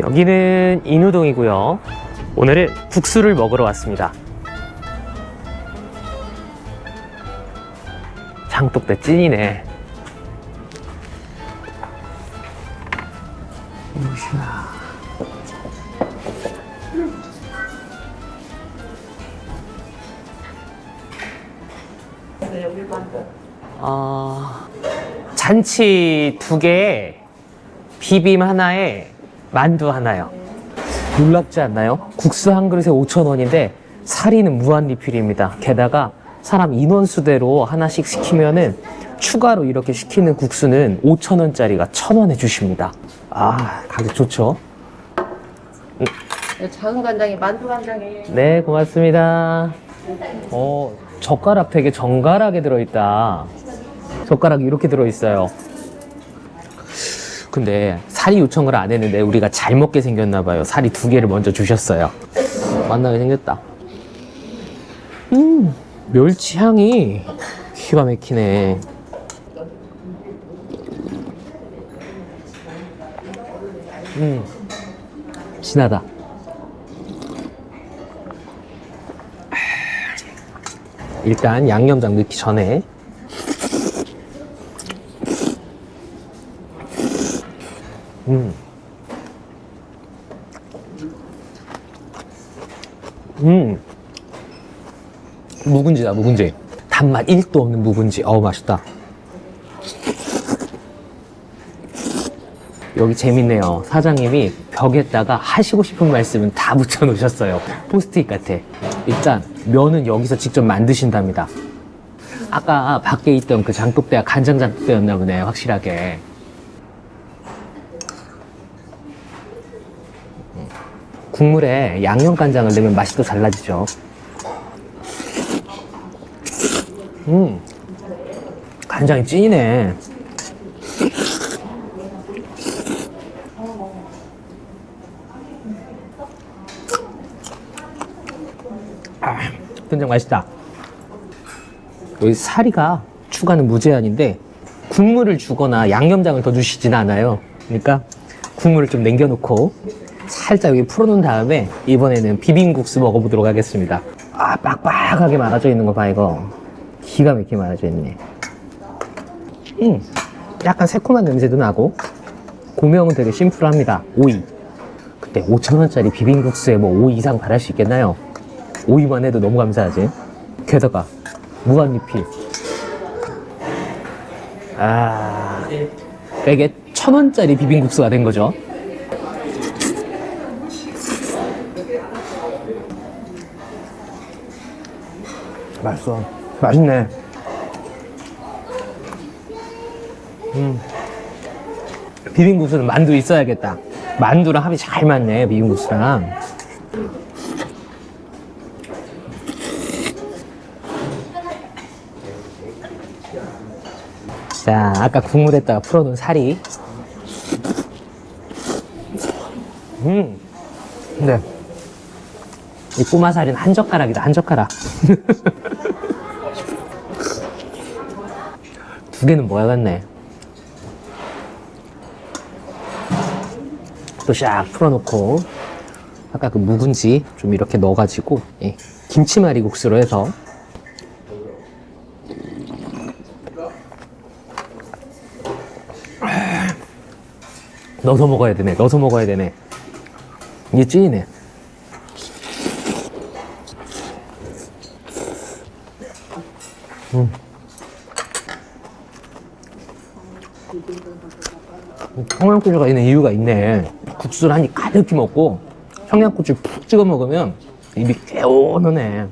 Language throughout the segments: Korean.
여기는 인우동이고요. 오늘은 국수를 먹으러 왔습니다. 장독대 찐이네. 아, 잔치 두 개에 비빔 하나에 만두 하나요. 놀랍지 않나요? 국수 한 그릇에 5,000원인데 사리는 무한 리필입니다. 게다가 사람 인원수대로 하나씩 시키면은 추가로 이렇게 시키는 국수는 5,000원짜리가 1,000원에 주십니다. 아, 가격 좋죠? 작은 간장에 만두 간장에 네, 고맙습니다. 어, 젓가락 되게 정갈하게 들어있다. 젓가락이 이렇게 들어있어요. 근데 살이 요청을 안 했는데 우리가 잘 먹게 생겼나 봐요. 살이 두 개를 먼저 주셨어요. 만나게 생겼다. 음, 멸치 향이 기가 막히네. 음, 진하다. 일단 양념장 넣기 전에 음. 음. 묵은지다, 묵은지. 단맛 1도 없는 묵은지. 어우, 맛있다. 여기 재밌네요. 사장님이 벽에다가 하시고 싶은 말씀은 다 붙여 놓으셨어요. 포스트잇 같아. 일단, 면은 여기서 직접 만드신답니다. 아까 밖에 있던 그 장독대가 간장 장독대였나 보네, 확실하게. 국물에 양념 간장을 넣으면 맛이 또 달라지죠. 음, 간장이 찐이네. 아, 된장 맛있다. 여기 사리가 추가는 무제한인데 국물을 주거나 양념장을 더 주시진 않아요. 그러니까 국물을 좀 남겨놓고 살짝 여기 풀어놓은 다음에 이번에는 비빔국수 먹어보도록 하겠습니다. 아 빡빡하게 말아져 있는 거 봐 이거 기가 막히게 말아져 있네. 음, 약간 새콤한 냄새도 나고 고명은 되게 심플합니다. 오이. 그때 5천원짜리 비빔국수에 뭐 오이 이상 바랄 수 있겠나요? 오이만 해도 너무 감사하지. 게다가 무한 리필. 아, 그러니까 이게 천 원짜리 비빔국수가 된 거죠. 맛있어. 맛있네. 음. 비빔국수는 만두 있어야겠다. 만두랑 합이 잘 맞네, 비빔국수랑. 자, 아까 국물에다가 풀어놓은 살이. 음. 근데, 이 꼬마살이는 한 젓가락이다, 한 젓가락. 두 개는 뭐야겠네. 또 샥 풀어놓고, 아까 그 묵은지 좀 이렇게 넣어가지고, 예, 김치말이 국수로 해서 넣어서 먹어야 되네. 넣어서 먹어야 되네. 이게 찐이네. 음. 청양고추가 있는 이유가 있네. 국수를 한 입 가득히 먹고 청양고추 푹 찍어 먹으면 입이 개운하네.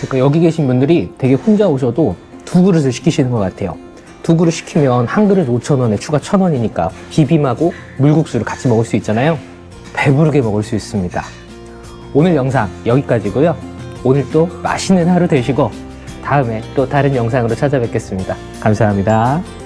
그러니까 여기 계신 분들이 되게 혼자 오셔도 두 그릇을 시키시는 것 같아요. 두 그릇 시키면 한 그릇 5,000원에 추가 1,000원이니까 비빔하고 물국수를 같이 먹을 수 있잖아요. 배부르게 먹을 수 있습니다. 오늘 영상 여기까지고요. 오늘 또 맛있는 하루 되시고 다음에 또 다른 영상으로 찾아뵙겠습니다. 감사합니다.